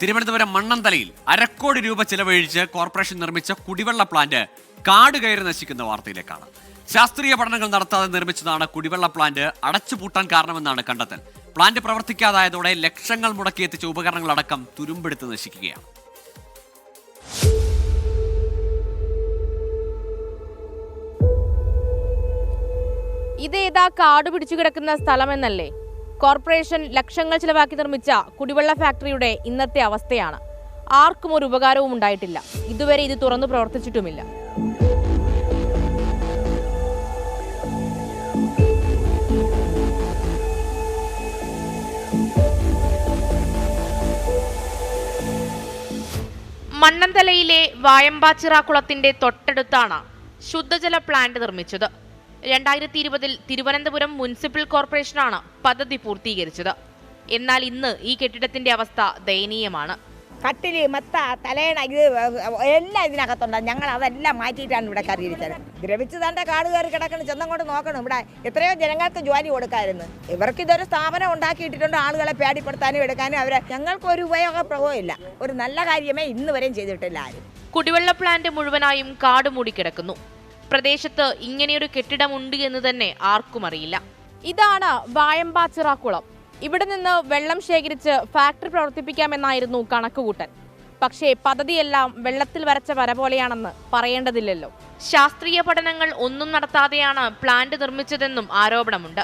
തിരുവനന്തപുരം മണ്ണന്തലയിൽ അരക്കോടി രൂപ ചെലവഴിച്ച് കോർപ്പറേഷൻ നിർമ്മിച്ച കുടിവെള്ള പ്ലാന്റ് കാട് കയറി നശിക്കുന്ന വാർത്തയിലേക്കാണ്. ശാസ്ത്രീയ പഠനങ്ങൾ നടത്താതെ നിർമ്മിച്ചതാണ് കുടിവെള്ള പ്ലാന്റ് അടച്ചുപൂട്ടാൻ കാരണമെന്നാണ് കണ്ടെത്തൽ. പ്ലാന്റ് പ്രവർത്തിക്കാതായതോടെ ലക്ഷങ്ങൾ മുടക്കി എത്തിച്ച ഉപകരണങ്ങളടക്കം തുരുമ്പെടുത്ത് നശിക്കുകയാണ്. ഇതേതാ കാട് പിടിച്ചു കിടക്കുന്ന സ്ഥലമെന്നല്ലേ? കോർപ്പറേഷൻ ലക്ഷങ്ങൾ ചിലവാക്കി നിർമ്മിച്ച കുടിവെള്ള ഫാക്ടറിയുടെ ഇന്നത്തെ അവസ്ഥയാണ്. ആർക്കും ഒരു ഉപകാരവും ഉണ്ടായിട്ടില്ല. ഇതുവരെ ഇത് തുറന്നു പ്രവർത്തിച്ചിട്ടുമില്ല. മണ്ണന്തലയിലെ വായമ്പാച്ചിറ കുളത്തിന്റെ തൊട്ടടുത്താണ് ശുദ്ധജല പ്ലാന്റ് നിർമ്മിച്ചത്. രണ്ടായിരത്തി ഇരുപതിൽ തിരുവനന്തപുരം മുനിസിപ്പൽ കോർപ്പറേഷനാണ് പദ്ധതി പൂർത്തീകരിച്ചത്. എന്നാൽ ഇന്ന് ഈ കെട്ടിടത്തിന്റെ അവസ്ഥ ദയനീയമാണ്. കട്ടിൽ മെത്ത തലേണ ഇത് എല്ലാം ഇതിനകത്തുണ്ട്. ഞങ്ങൾ അതെല്ലാം മാറ്റിയിട്ടാണ് ഇവിടെ കറിയിരിക്കുന്നത് ദ്രവിച്ച് തന്റെ കാട് കയറി കിടക്കണം. ചെന്നം കൊണ്ട് നോക്കണം. ഇവിടെ എത്രയോ ജനങ്ങൾക്ക് ജോലി കൊടുക്കായിരുന്നു. ഇവർക്ക് ഇതൊരു സ്ഥാപനം ഉണ്ടാക്കിയിട്ടിട്ടുണ്ട്. ആളുകളെ പേടിപ്പെടുത്താനും എടുക്കാനും അവരെ ഞങ്ങൾക്ക് ഒരു ഉപയോഗപ്രദവും ഇല്ല. ഒരു നല്ല കാര്യമേ ഇന്ന് വരെയും ചെയ്തിട്ടില്ല ആരും. കുടിവെള്ള പ്ലാന്റ് മുഴുവനായും കാട് മൂടിക്കിടക്കുന്നു പ്രദേശത്ത് ഇങ്ങനെയൊരു കെട്ടിടമുണ്ട് എന്ന് തന്നെ ആർക്കും അറിയില്ല. ഇതാണ് വായമ്പാച്ചിറ കുളം ഇവിടെ നിന്ന് വെള്ളം ശേഖരിച്ച് ഫാക്ടറി പ്രവർത്തിപ്പിക്കാമെന്നായിരുന്നു കണക്കുകൂട്ടൽ. പക്ഷേ പദ്ധതിയെല്ലാം വെള്ളത്തിൽ വരച്ച വര പോലെയാണെന്ന് പറയേണ്ടതില്ലല്ലോ. ശാസ്ത്രീയ പഠനങ്ങൾ ഒന്നും നടത്താതെയാണ് പ്ലാന്റ് നിർമ്മിച്ചതെന്നും ആരോപണമുണ്ട്.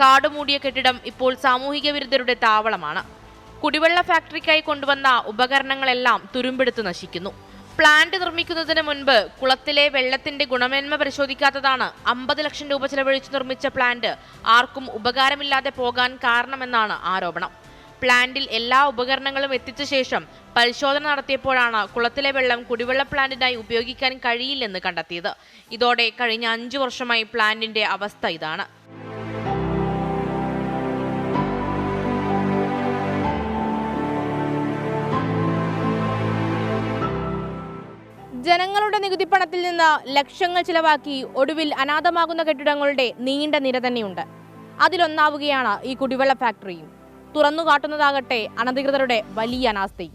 കാടുമൂടിയ കെട്ടിടം ഇപ്പോൾ സാമൂഹിക വിരുദ്ധരുടെ താവളമാണ്. കുടിവെള്ള ഫാക്ടറിക്കായി കൊണ്ടുവന്ന ഉപകരണങ്ങളെല്ലാം തുരുമ്പെടുത്ത് നശിക്കുന്നു. പ്ലാന്റ് നിർമ്മിക്കുന്നതിന് മുൻപ് കുളത്തിലെ വെള്ളത്തിന്റെ ഗുണമേന്മ പരിശോധിക്കാത്തതാണ് അമ്പത് ലക്ഷം രൂപ ചെലവഴിച്ച് നിർമ്മിച്ച പ്ലാന്റ്. ആർക്കും ഉപകാരമില്ലാതെ പോകാൻ കാരണമെന്നാണ് ആരോപണം. പ്ലാന്റിൽ എല്ലാ ഉപകരണങ്ങളും എത്തിച്ച ശേഷം പരിശോധന നടത്തിയപ്പോഴാണ് കുളത്തിലെ വെള്ളം കുടിവെള്ള പ്ലാന്റിനായി ഉപയോഗിക്കാൻ കഴിയില്ലെന്ന് കണ്ടെത്തിയത്. ഇതോടെ കഴിഞ്ഞ അഞ്ചു വർഷമായി പ്ലാന്റിന്റെ അവസ്ഥ ഇതാണ്. ജനങ്ങളുടെ നികുതി പണത്തിൽ നിന്ന് ലക്ഷങ്ങൾ ചിലവാക്കി ഒടുവിൽ അനാഥമാകുന്ന കെട്ടിടങ്ങളുടെ നീണ്ട നിര തന്നെയുണ്ട്. അതിലൊന്നാവുകയാണ് ഈ കുടിവെള്ള ഫാക്ടറിയും. തുറന്നു കാട്ടുന്നതാകട്ടെ അനധികൃതരുടെ വലിയ അനാസ്ഥയും.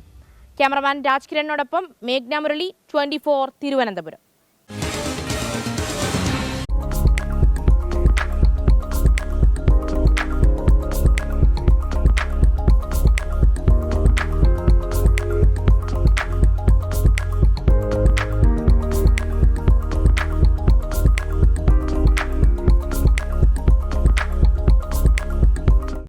ക്യാമറമാൻ രാജ് കിരണിനോടൊപ്പം മേഘ്ന മുരളി ട്വന്റി തിരുവനന്തപുരം.